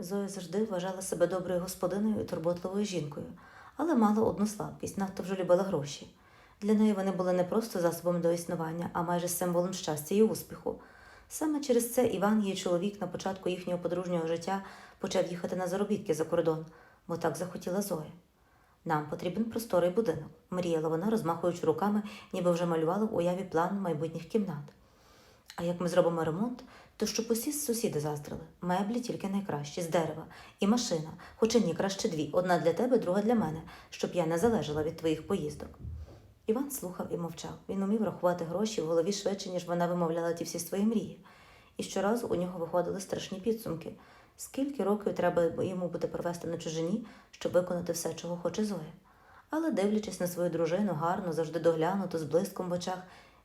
Зоя завжди вважала себе доброю господиною і турботливою жінкою, але мала одну слабкість, надто вже любила гроші. Для неї вони були не просто засобом до існування, а майже символом щастя і успіху. Саме через це Іван, її чоловік, на початку їхнього подружнього життя почав їхати на заробітки за кордон, бо так захотіла Зоя. Нам потрібен просторий будинок, мріяла вона, розмахуючи руками, ніби вже малювала в уяві план майбутніх кімнат. А як ми зробимо ремонт, то щоб усі сусіди заздрили. Меблі тільки найкращі, з дерева, і машина, хоча ні, краще дві, одна для тебе, друга для мене, щоб я не залежала від твоїх поїздок. Іван слухав і мовчав. Він умів рахувати гроші в голові швидше, ніж вона вимовляла ті всі свої мрії. І щоразу у нього виходили страшні підсумки. Скільки років треба йому буде провести на чужині, щоб виконати все, чого хоче Зоя. Але, дивлячись на свою дружину, гарно, завжди доглянуту, з блиском в очах,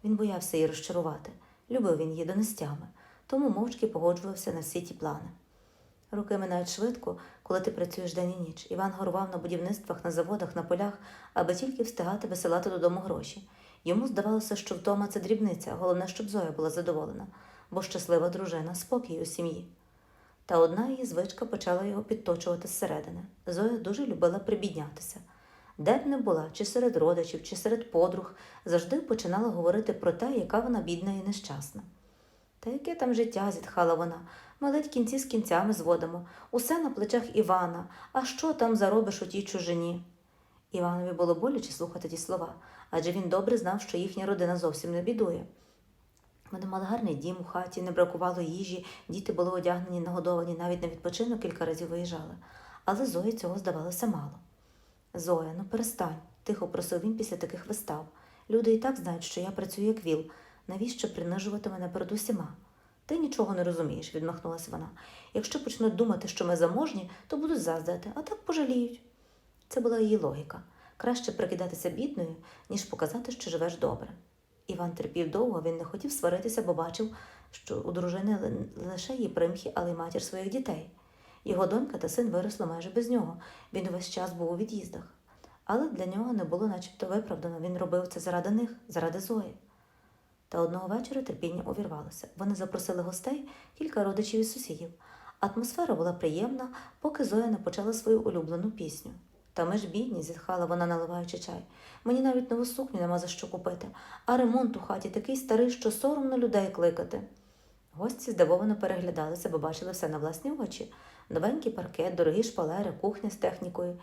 він боявся її розчарувати. Любив він її донестями, тому мовчки погоджувався на всі ті плани. Роки минають швидко, коли ти працюєш день і ніч. Іван горував на будівництвах, на заводах, на полях, аби тільки встигати висилати додому гроші. Йому здавалося, що вдома це дрібниця, головне, щоб Зоя була задоволена, бо щаслива дружина, спокій у сім'ї. Та одна її звичка почала його підточувати зсередини. Зоя дуже любила прибіднятися. Де б не була, чи серед родичів, чи серед подруг, завжди починала говорити про те, яка вона бідна і нещасна. Та яке там життя, зітхала вона. Ми ледь кінці з кінцями зводимо. Усе на плечах Івана. А що там заробиш у тій чужині? Іванові було боляче слухати ті слова, адже він добре знав, що їхня родина зовсім не бідує. Вони мали гарний дім у хаті, не бракувало їжі, діти були одягнені, нагодовані, навіть на відпочинок кілька разів виїжджали. Але Зої цього здавалося мало. Зоя, ну перестань, тихо просив він після таких вистав. Люди і так знають, що я працюю як віл. Навіщо принижувати мене перед усіма? Ти нічого не розумієш, відмахнулася вона. Якщо почнуть думати, що ми заможні, то будуть заздрити, а так пожаліють. Це була її логіка. Краще прикидатися бідною, ніж показати, що живеш добре. Іван терпів довго, він не хотів сваритися, бо бачив, що у дружини ли- лише її примхи, але й матір своїх дітей. Його донька та син виросли майже без нього. Він увесь час був у від'їздах. Але для нього не було начебто виправдано. Він робив це заради них, заради Зої. Та одного вечора терпіння увірвалося. Вони запросили гостей, кілька родичів і сусідів. Атмосфера була приємна, поки Зоя не почала свою улюблену пісню. Та ми ж бідні, зітхала вона, наливаючи чай. Мені навіть нову сукню нема за що купити, а ремонт у хаті такий старий, що соромно людей кликати. Гості здивовано переглядалися, бо бачили все на власні очі. Новенький паркет, дорогі шпалери, кухня з технікою.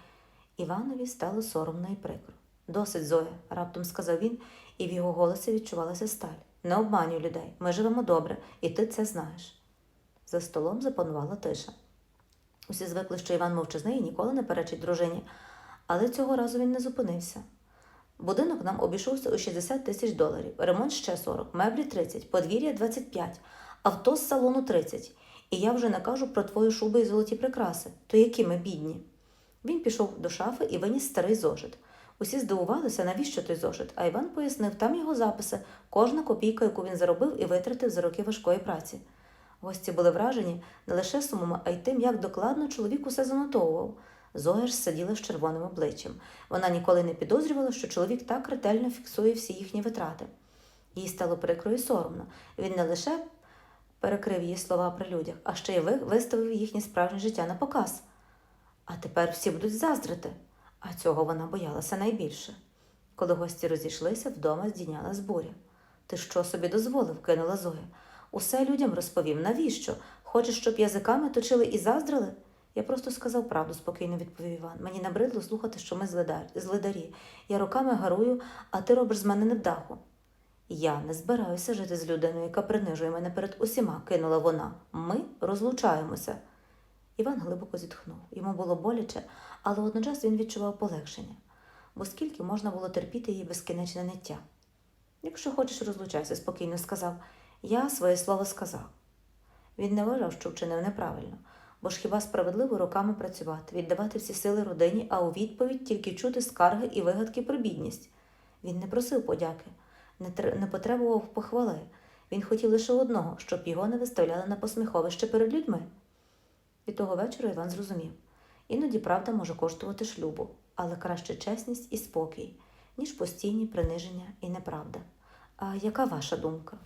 Іванові стало соромно і прикро. Досить, Зоя, раптом сказав він, і в його голосі відчувалася сталь. Не обманюй людей, ми живемо добре, і ти це знаєш. За столом запанувала тиша. Усі звикли, що Іван мовчазний і ніколи не перечить дружині, але цього разу він не зупинився. Будинок нам обійшовся у 60 тисяч доларів, ремонт ще 40, меблі 30, подвір'я 25, авто з салону 30. І я вже не кажу про твої шуби і золоті прикраси, то які ми бідні. Він пішов до шафи і виніс старий зошит. Усі здивувалися, навіщо той зошит, а Іван пояснив, там його записи, кожна копійка, яку він заробив і витратив за роки важкої праці. Гості були вражені не лише сумами, а й тим, як докладно чоловік усе занотовував. Зоя ж сиділа з червоним обличчям. Вона ніколи не підозрювала, що чоловік так ретельно фіксує всі їхні витрати. Їй стало прикро і соромно. Він не лише перекрив її слова при людях, а ще й виставив їхнє справжнє життя на показ. А тепер всі будуть заздрити. А цього вона боялася найбільше. Коли гості розійшлися, вдома здійнялась буря. Ти що собі дозволив? кинула Зоя. Усе людям розповів. Навіщо? Хочеш, щоб язиками точили і заздрили? Я просто сказав правду, спокійно відповів Іван. Мені набридло слухати, що ми злидарі. Я роками гарую, а ти робиш з мене невдаху. Я не збираюся жити з людиною, яка принижує мене перед усіма, кинула вона. Ми розлучаємося. Іван глибоко зітхнув. Йому було боляче, але водночас він відчував полегшення, бо скільки можна було терпіти її безкінечне ниття. Якщо хочеш, розлучайся, спокійно сказав. Я своє слово сказав. Він не вважав, що вчинив неправильно, бо ж хіба справедливо роками працювати, віддавати всі сили родині, а у відповідь тільки чути скарги і вигадки про бідність. Він не просив подяки, не потребував похвали. Він хотів лише одного, щоб його не виставляли на посміховище перед людьми. І того вечора Іван зрозумів. Іноді правда може коштувати шлюбу, але краще чесність і спокій, ніж постійні приниження і неправда. А яка ваша думка?